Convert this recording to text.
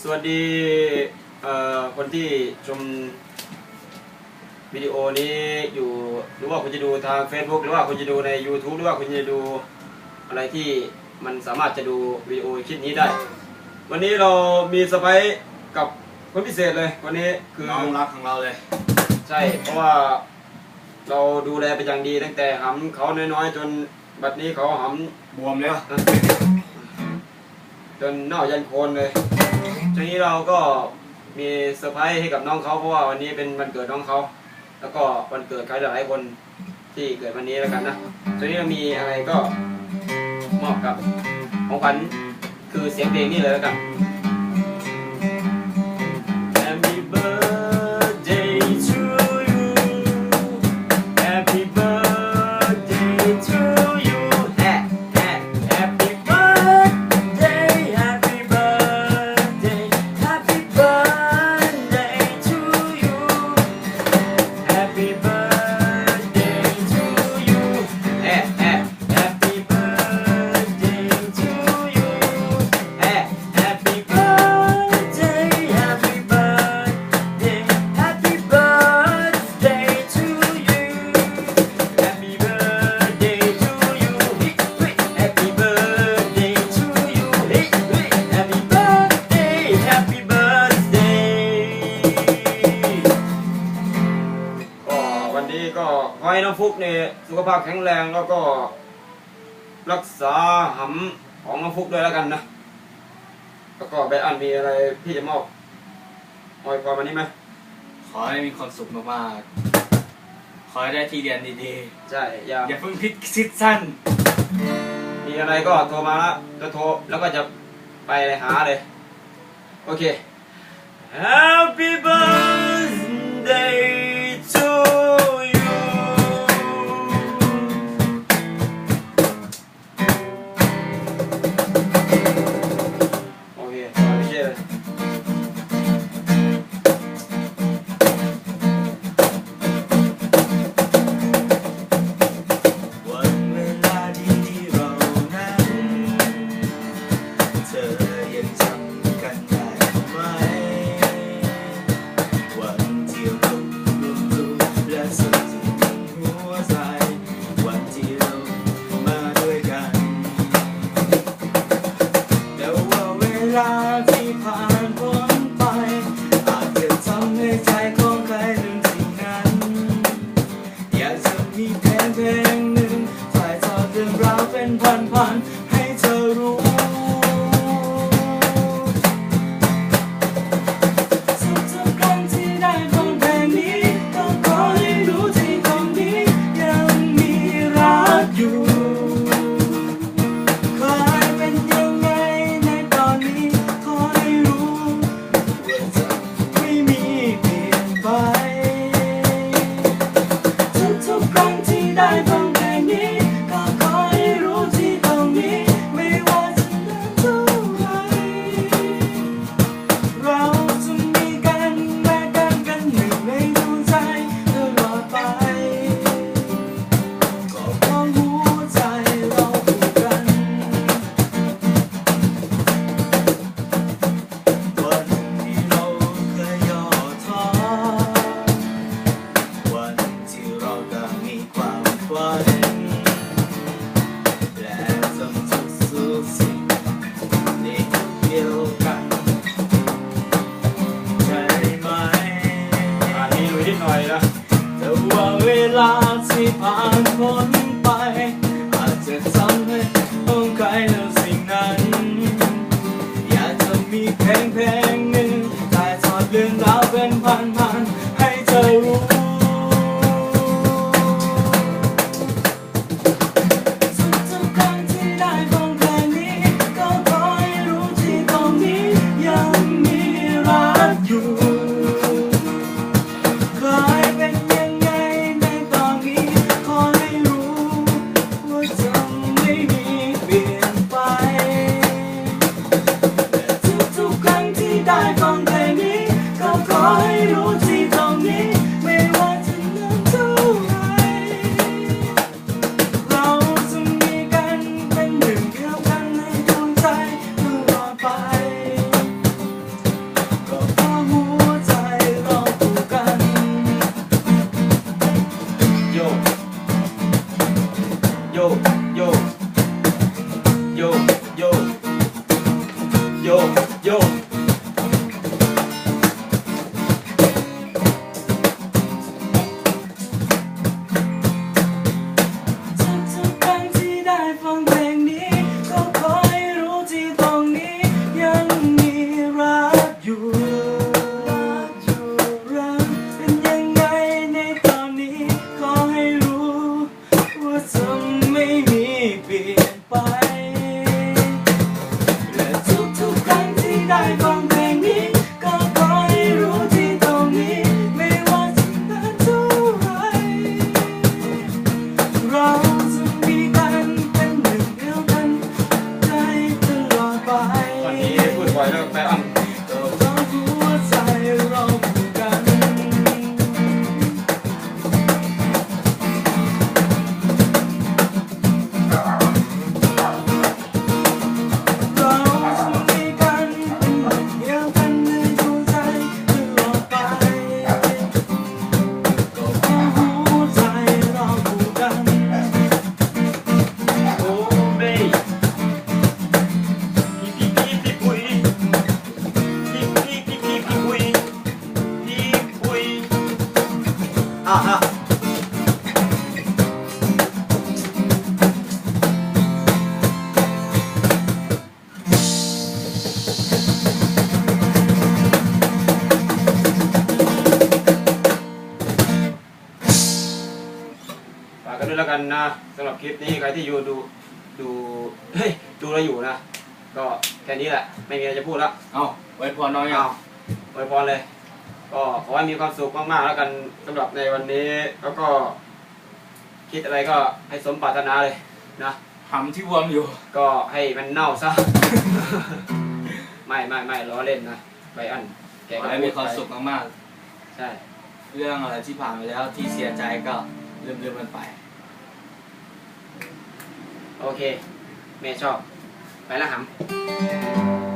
สวัสดีเอ่อคนที่ชมวิดีโอนี้อยู่หรือว่าคุณจะดูทาง Facebook หรือว่าคุณจะดูใน YouTube หรือว่าคุณจะดูอะไรที่มันสามารถจะดูวิดีโอคลิปนี้ได้ วันนี้เรามีสไปกับคนพิเศษเลยวันนี้คือน้องรักของเราเลย ใช่เพราะว่าเราดูแลเป็นอย่างดีตั้งแต่หำเขาน้อยๆ จนบัดนี้เขาหำบวมแล้ว จนเน่ายันโคนเลยทีนี้เราก็มีเซอร์ไพรส์ให้กับน้องเขาเพราะว่าวันนี้เป็นวันเกิดน้องเขา แล้วก็วันเกิดใครหลายๆคนที่เกิดวันนี้แล้วกันนะทีนี้เรามีอะไรก็มอบกับของขวัญคือเสียงเพลงนี่เลยแล้วกัน ขอให้น้องฟุกเนี่ยสุขภาพแข็งแรงแล้วก็รักษาหำของน้องฟุกด้วยแล้วกันนะ แล้วก็แบอันมีอะไรพี่จะมอบอวยพรวันนี้ไหมขอให้มีความสุขมากๆ ขอให้ได้ที่เรียนดีใช่อย่าๆ อย่าเพิ่งคิดคิดสั้น มีอะไรก็โทรมาละจะโทรแล้วก็จะไปหาเลย โอเค Happy birthday โยโย กกันด้วยแล้วกันนะสำหรับคลิปนี้ใครที่อยู่ดูดูเฮ้ยดูเราอยู่นะ ก็แค่นี้แหละ ไม่มีอะไรจะพูดแล้วเอาไว้พรน้องยัเอางอวยพรเลย ก็ขอให้มีความสุขมากๆแล้วกันสำหรับในวันนี้แล้วก็ คิดอะไรก็ให้สมปรารถนาเลยนะหำที่วนอยู่ ก็ให้มันเน่าซะ ไม่ไม่ไม่ล้อเล่นนะไปอันแกขอก็ให้พูมีดความไปสุขมากใช่ ๆ เรื่องอะไรที่ผ่านไปแล้วที่เสียใจก็ลืมๆมันไป โอเคแม่ชอบ ไปแล้วหำ